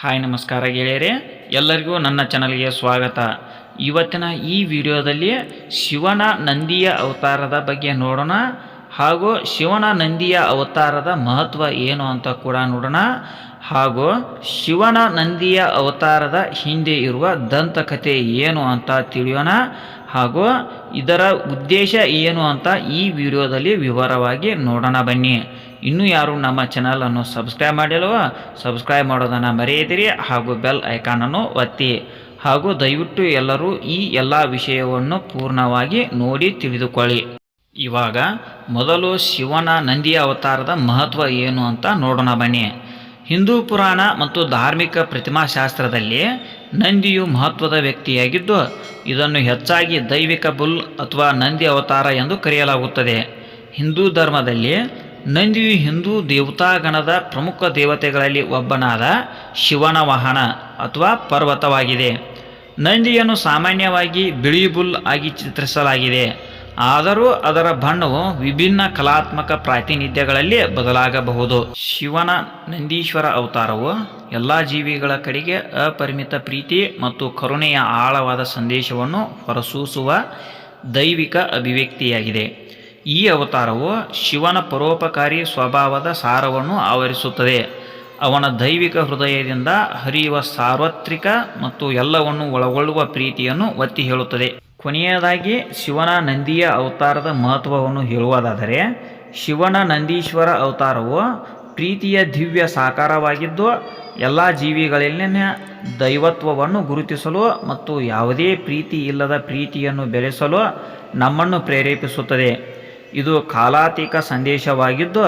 Hi ನಮಸ್ಕಾರ ಗೆಳೆಯರೇ, ಎಲ್ಲರಿಗೂ ನನ್ನ ಚಾನಲ್ಗೆ ಸ್ವಾಗತ. ಇವತ್ತಿನ ಈ ವಿಡಿಯೋದಲ್ಲಿ ಶಿವನ ನಂದಿಯ ಅವತಾರದ ಬಗ್ಗೆ ನೋಡೋಣ ಹಾಗೂ ಶಿವನ ನಂದಿಯ ಅವತಾರದ ಮಹತ್ವ ಏನು ಅಂತ ಕೂಡ ನೋಡೋಣ ಹಾಗೂ ಶಿವನ ನಂದಿಯ ಅವತಾರದ ಹಿಂದೆ ಇರುವ ದಂತಕಥೆ ಏನು ಅಂತ ತಿಳಿಯೋಣ ಹಾಗೂ ಇದರ ಉದ್ದೇಶ ಏನು ಅಂತ ಈ ವಿಡಿಯೋದಲ್ಲಿ ವಿವರವಾಗಿ ನೋಡೋಣ ಬನ್ನಿ. ಇನ್ನೂ ಯಾರು ನಮ್ಮ ಚಾನಲನ್ನು ಸಬ್ಸ್ಕ್ರೈಬ್ ಮಾಡಿಲ್ವೋ ಸಬ್ಸ್ಕ್ರೈಬ್ ಮಾಡೋದನ್ನು ಮರೆಯದಿರಿ ಹಾಗೂ ಬೆಲ್ ಐಕಾನನ್ನು ಒತ್ತಿ. ಹಾಗೂ ದಯವಿಟ್ಟು ಎಲ್ಲರೂ ಈ ಎಲ್ಲ ವಿಷಯವನ್ನು ಪೂರ್ಣವಾಗಿ ನೋಡಿ ತಿಳಿದುಕೊಳ್ಳಿ. ಇವಾಗ ಮೊದಲು ಶಿವನ ನಂದಿಯ ಅವತಾರದ ಮಹತ್ವ ಏನು ಅಂತ ನೋಡೋಣ ಬನ್ನಿ. ಹಿಂದೂ ಪುರಾಣ ಮತ್ತು ಧಾರ್ಮಿಕ ಪ್ರತಿಮಾಶಾಸ್ತ್ರದಲ್ಲಿ ನಂದಿಯು ಮಹತ್ವದ ವ್ಯಕ್ತಿಯಾಗಿದ್ದು, ಇದನ್ನು ಹೆಚ್ಚಾಗಿ ದೈವಿಕ ಬುಲ್ ಅಥವಾ ನಂದಿ ಅವತಾರ ಎಂದು ಕರೆಯಲಾಗುತ್ತದೆ. ಹಿಂದೂ ಧರ್ಮದಲ್ಲಿ ನಂದಿಯು ಹಿಂದೂ ದೇವತಾಗಣದ ಪ್ರಮುಖ ದೇವತೆಗಳಲ್ಲಿ ಒಬ್ಬನಾದ ಶಿವನ ವಾಹನ ಅಥವಾ ಪರ್ವತವಾಗಿದೆ. ನಂದಿಯನ್ನು ಸಾಮಾನ್ಯವಾಗಿ ಬಿಳಿ ಬುಲ್ ಆಗಿ ಚಿತ್ರಿಸಲಾಗಿದೆ. ಆದರೂ ಅದರ ಬಣ್ಣವು ವಿಭಿನ್ನ ಕಲಾತ್ಮಕ ಪ್ರಾತಿನಿಧ್ಯಗಳಲ್ಲಿ ಬದಲಾಗಬಹುದು. ಶಿವನ ನಂದೀಶ್ವರ ಅವತಾರವು ಎಲ್ಲ ಜೀವಿಗಳ ಕಡೆಗೆ ಅಪರಿಮಿತ ಪ್ರೀತಿ ಮತ್ತು ಕರುಣೆಯ ಆಳವಾದ ಸಂದೇಶವನ್ನು ಹೊರಸೂಸುವ ದೈವಿಕ ಅಭಿವ್ಯಕ್ತಿಯಾಗಿದೆ. ಈ ಅವತಾರವು ಶಿವನ ಪರೋಪಕಾರಿ ಸ್ವಭಾವದ ಸಾರವನ್ನು ಆವರಿಸುತ್ತದೆ. ಅವನ ದೈವಿಕ ಹೃದಯದಿಂದ ಹರಿಯುವ ಸಾರ್ವತ್ರಿಕ ಮತ್ತು ಎಲ್ಲವನ್ನು ಒಳಗೊಳ್ಳುವ ಪ್ರೀತಿಯನ್ನು ಒತ್ತಿ ಹೇಳುತ್ತದೆ. ಕೊನೆಯದಾಗಿ ಶಿವನ ನಂದಿಯ ಅವತಾರದ ಮಹತ್ವವನ್ನು ಹೇಳುವುದಾದರೆ, ಶಿವನ ನಂದೀಶ್ವರ ಅವತಾರವು ಪ್ರೀತಿಯ ದಿವ್ಯ ಸಾಕಾರವಾಗಿದ್ದು, ಎಲ್ಲ ಜೀವಿಗಳಲ್ಲಿನ ದೈವತ್ವವನ್ನು ಗುರುತಿಸಲು ಮತ್ತು ಯಾವುದೇ ಪ್ರೀತಿ ಇಲ್ಲದ ಪ್ರೀತಿಯನ್ನು ಬೆಳೆಸಲು ನಮ್ಮನ್ನು ಪ್ರೇರೇಪಿಸುತ್ತದೆ. ಇದು ಕಾಲಾತೀಕ ಸಂದೇಶವಾಗಿದ್ದು,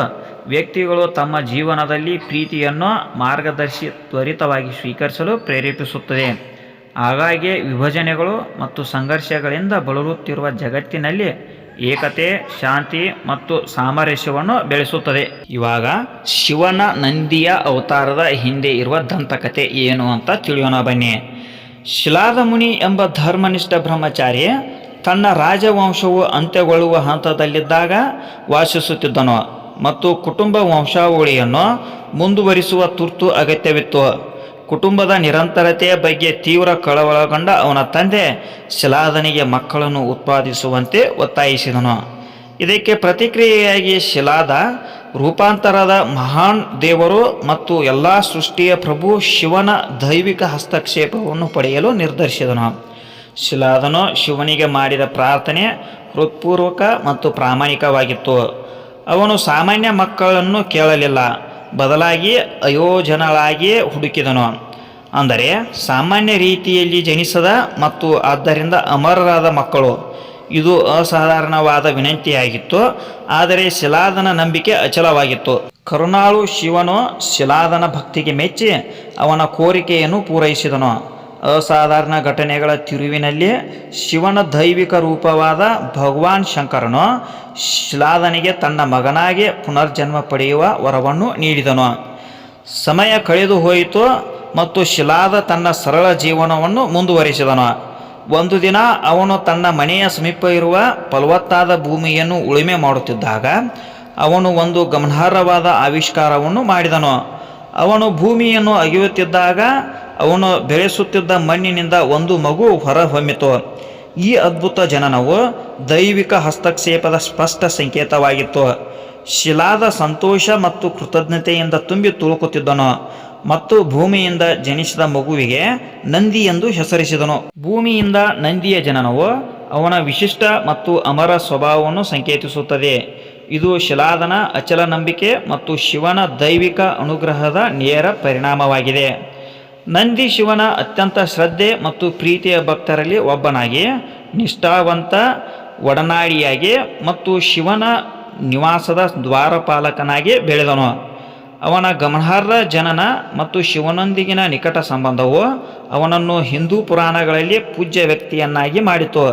ವ್ಯಕ್ತಿಗಳು ತಮ್ಮ ಜೀವನದಲ್ಲಿ ಪ್ರೀತಿಯನ್ನು ಮಾರ್ಗದರ್ಶಿ ತ್ವರಿತವಾಗಿ ಸ್ವೀಕರಿಸಲು ಪ್ರೇರೇಪಿಸುತ್ತದೆ. ಹಾಗಾಗಿ ವಿಭಜನೆಗಳು ಮತ್ತು ಸಂಘರ್ಷಗಳಿಂದ ಬಳಲುತ್ತಿರುವ ಜಗತ್ತಿನಲ್ಲಿ ಏಕತೆ, ಶಾಂತಿ ಮತ್ತು ಸಾಮರಸ್ಯವನ್ನು ಬೆಳೆಸುತ್ತದೆ. ಇವಾಗ ಶಿವನ ನಂದಿಯ ಅವತಾರದ ಹಿಂದೆ ಇರುವ ದಂತಕತೆ ಏನು ಅಂತ ತಿಳಿಯೋಣ ಬನ್ನಿ. ಶಿಲಾದ ಮುನಿ ಎಂಬ ಧರ್ಮನಿಷ್ಠ ಬ್ರಹ್ಮಚಾರಿ ತನ್ನ ರಾಜವಂಶವು ಅಂತ್ಯಗೊಳ್ಳುವ ಹಂತದಲ್ಲಿದ್ದಾಗ ವಾಸಿಸುತ್ತಿದ್ದನು ಮತ್ತು ಕುಟುಂಬ ವಂಶಾವಳಿಯನ್ನು ಮುಂದುವರಿಸುವ ತುರ್ತು ಅಗತ್ಯವಿತ್ತು. ಕುಟುಂಬದ ನಿರಂತರತೆಯ ಬಗ್ಗೆ ತೀವ್ರ ಕಳವಳಗೊಂಡ ಅವನ ತಂದೆ ಶಿಲಾದನಿಗೆ ಮಕ್ಕಳನ್ನು ಉತ್ಪಾದಿಸುವಂತೆ ಒತ್ತಾಯಿಸಿದನು. ಇದಕ್ಕೆ ಪ್ರತಿಕ್ರಿಯೆಯಾಗಿ ಶಿಲಾದ ರೂಪಾಂತರದ ಮಹಾನ್ ದೇವರು ಮತ್ತು ಎಲ್ಲ ಸೃಷ್ಟಿಯ ಪ್ರಭು ಶಿವನ ದೈವಿಕ ಹಸ್ತಕ್ಷೇಪವನ್ನು ಪಡೆಯಲು ನಿರ್ಧರಿಸಿದನು. ಶಿಲಾದನು ಶಿವನಿಗೆ ಮಾಡಿದ ಪ್ರಾರ್ಥನೆ ಹೃತ್ಪೂರ್ವಕ ಮತ್ತು ಪ್ರಾಮಾಣಿಕವಾಗಿತ್ತು. ಅವನು ಸಾಮಾನ್ಯ ಮಕ್ಕಳನ್ನು ಕೇಳಲಿಲ್ಲ. ಬದಲಾಗಿ ಅಯೋಜನಳಾಗಿ ಹುಡುಕಿದನು. ಅಂದರೆ ಸಾಮಾನ್ಯ ರೀತಿಯಲ್ಲಿ ಜನಿಸದ ಮತ್ತು ಆದ್ದರಿಂದ ಅಮರರಾದ ಮಕ್ಕಳು. ಇದು ಅಸಾಧಾರಣವಾದ ವಿನಂತಿಯಾಗಿತ್ತು. ಆದರೆ ಶಿಲಾದನ ನಂಬಿಕೆ ಅಚಲವಾಗಿತ್ತು. ಕರುಣಾಳು ಶಿವನು ಶಿಲಾದನ ಭಕ್ತಿಗೆ ಮೆಚ್ಚಿ ಅವನ ಕೋರಿಕೆಯನ್ನು ಪೂರೈಸಿದನು. ಅಸಾಧಾರಣ ಘಟನೆಗಳ ತಿರುವಿನಲ್ಲಿ ಶಿವನ ದೈವಿಕ ರೂಪವಾದ ಭಗವಾನ್ ಶಂಕರನು ಶಿಲಾದನಿಗೆ ತನ್ನ ಮಗನಾಗಿ ಪುನರ್ಜನ್ಮ ಪಡೆಯುವ ವರವನ್ನು ನೀಡಿದನು. ಸಮಯ ಕಳೆದು ಹೋಯಿತು ಮತ್ತು ಶಿಲಾದ ತನ್ನ ಸರಳ ಜೀವನವನ್ನು ಮುಂದುವರಿಸಿದನು. ಒಂದು ದಿನ ಅವನು ತನ್ನ ಮನೆಯ ಸಮೀಪ ಇರುವ ಫಲವತ್ತಾದ ಭೂಮಿಯನ್ನು ಉಳುಮೆ ಮಾಡುತ್ತಿದ್ದಾಗ ಅವನು ಒಂದು ಗಮನಾರ್ಹವಾದ ಆವಿಷ್ಕಾರವನ್ನು ಮಾಡಿದನು. ಅವನು ಭೂಮಿಯನ್ನು ಅಗೆಯುತ್ತಿದ್ದಾಗ ಅವನು ಬೆಳೆಸುತ್ತಿದ್ದ ಮಣ್ಣಿನಿಂದ ಒಂದು ಮಗು ಹೊರಹೊಮ್ಮಿತು. ಈ ಅದ್ಭುತ ಜನನವು ದೈವಿಕ ಹಸ್ತಕ್ಷೇಪದ ಸ್ಪಷ್ಟ ಸಂಕೇತವಾಗಿತ್ತು. ಶಿಲಾದ ಸಂತೋಷ ಮತ್ತು ಕೃತಜ್ಞತೆಯಿಂದ ತುಂಬಿ ತುಳುಕುತ್ತಿದ್ದನು ಮತ್ತು ಭೂಮಿಯಿಂದ ಜನಿಸಿದ ಮಗುವಿಗೆ ನಂದಿ ಎಂದು ಹೆಸರಿಸಿದನು. ಭೂಮಿಯಿಂದ ನಂದಿಯ ಜನನವು ಅವನ ವಿಶಿಷ್ಟ ಮತ್ತು ಅಮರ ಸ್ವಭಾವವನ್ನು ಸಂಕೇತಿಸುತ್ತದೆ. ಇದು ಶಿಲಾದನ ಅಚಲ ನಂಬಿಕೆ ಮತ್ತು ಶಿವನ ದೈವಿಕ ಅನುಗ್ರಹದ ನೇರ ಪರಿಣಾಮವಾಗಿದೆ. ನಂದಿ ಶಿವನ ಅತ್ಯಂತ ಶ್ರದ್ಧೆ ಮತ್ತು ಪ್ರೀತಿಯ ಭಕ್ತರಲ್ಲಿ ಒಬ್ಬನಾಗಿ, ನಿಷ್ಠಾವಂತ ಒಡನಾಡಿಯಾಗಿ ಮತ್ತು ಶಿವನ ನಿವಾಸದ ದ್ವಾರಪಾಲಕನಾಗಿ ಬೆಳೆದನು. ಅವನ ಗಮನಾರ್ಹ ಜನನ ಮತ್ತು ಶಿವನೊಂದಿಗಿನ ನಿಕಟ ಸಂಬಂಧವು ಅವನನ್ನು ಹಿಂದೂ ಪುರಾಣಗಳಲ್ಲಿ ಪೂಜ್ಯ ವ್ಯಕ್ತಿಯನ್ನಾಗಿ ಮಾಡಿತು.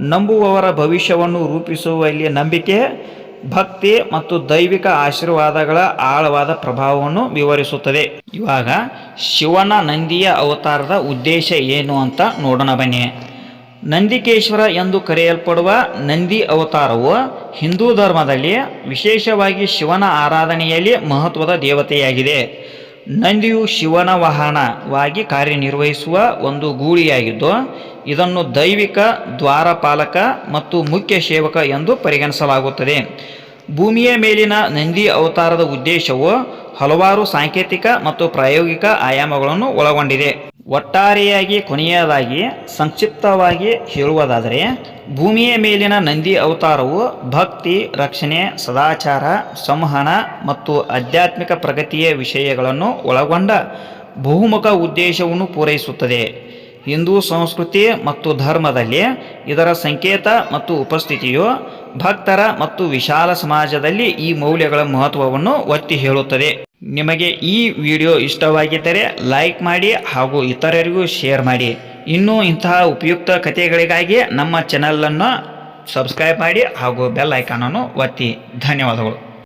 ನಂಬುವವರ ಭವಿಷ್ಯವನ್ನು ರೂಪಿಸುವಲ್ಲಿ ನಂಬಿಕೆ, ಭಕ್ತಿ ಮತ್ತು ದೈವಿಕ ಆಶೀರ್ವಾದಗಳ ಆಳವಾದ ಪ್ರಭಾವವನ್ನು ವಿವರಿಸುತ್ತದೆ. ಇವಾಗ ಶಿವನ ನಂದಿಯ ಅವತಾರದ ಉದ್ದೇಶ ಏನು ಅಂತ ನೋಡೋಣ ಬನ್ನಿ. ನಂದಿಕೇಶ್ವರ ಎಂದು ಕರೆಯಲ್ಪಡುವ ನಂದಿ ಅವತಾರವು ಹಿಂದೂ ಧರ್ಮದಲ್ಲಿ ವಿಶೇಷವಾಗಿ ಶಿವನ ಆರಾಧನೆಯಲ್ಲಿ ಮಹತ್ವದ ದೇವತೆಯಾಗಿದೆ. ನಂದಿಯು ಶಿವನ ವಾಹನವಾಗಿ ಕಾರ್ಯನಿರ್ವಹಿಸುವ ಒಂದು ಗೂಳಿಯಾಗಿದ್ದು, ಇದನ್ನು ದೈವಿಕ, ದ್ವಾರಪಾಲಕ ಮತ್ತು ಮುಖ್ಯ ಸೇವಕ ಎಂದು ಪರಿಗಣಿಸಲಾಗುತ್ತದೆ. ಭೂಮಿಯ ಮೇಲಿನ ನಂದಿ ಅವತಾರದ ಉದ್ದೇಶವು ಹಲವಾರು ಸಾಂಕೇತಿಕ ಮತ್ತು ಪ್ರಾಯೋಗಿಕ ಆಯಾಮಗಳನ್ನು ಒಳಗೊಂಡಿದೆ. ಒಟ್ಟಾರೆಯಾಗಿ ಕೊನೆಯದಾಗಿ ಸಂಕ್ಷಿಪ್ತವಾಗಿ ಹೇಳುವುದಾದರೆ, ಭೂಮಿಯ ಮೇಲಿನ ನಂದಿ ಅವತಾರವು ಭಕ್ತಿ, ರಕ್ಷಣೆ, ಸದಾಚಾರ, ಸಂವಹನ ಮತ್ತು ಆಧ್ಯಾತ್ಮಿಕ ಪ್ರಗತಿಯ ವಿಷಯಗಳನ್ನು ಒಳಗೊಂಡ ಬಹುಮುಖ ಉದ್ದೇಶವನ್ನು ಪೂರೈಸುತ್ತದೆ. ಹಿಂದೂ ಸಂಸ್ಕೃತಿ ಮತ್ತು ಧರ್ಮದಲ್ಲಿ ಇದರ ಸಂಕೇತ ಮತ್ತು ಉಪಸ್ಥಿತಿಯು ಭಕ್ತರ ಮತ್ತು ವಿಶಾಲ ಸಮಾಜದಲ್ಲಿ ಈ ಮೌಲ್ಯಗಳ ಮಹತ್ವವನ್ನು ಒತ್ತಿ ಹೇಳುತ್ತದೆ. ನಿಮಗೆ ಈ ವಿಡಿಯೋ ಇಷ್ಟವಾಗಿದ್ದರೆ ಲೈಕ್ ಮಾಡಿ ಹಾಗೂ ಇತರರಿಗೂ ಶೇರ್ ಮಾಡಿ. ಇನ್ನೂ ಇಂತಹ ಉಪಯುಕ್ತ ಕಥೆಗಳಿಗಾಗಿ ನಮ್ಮ ಚಾನಲನ್ನು ಸಬ್ಸ್ಕ್ರೈಬ್ ಮಾಡಿ ಹಾಗೂ ಬೆಲ್ ಐಕಾನನ್ನು ಒತ್ತಿ. ಧನ್ಯವಾದಗಳು.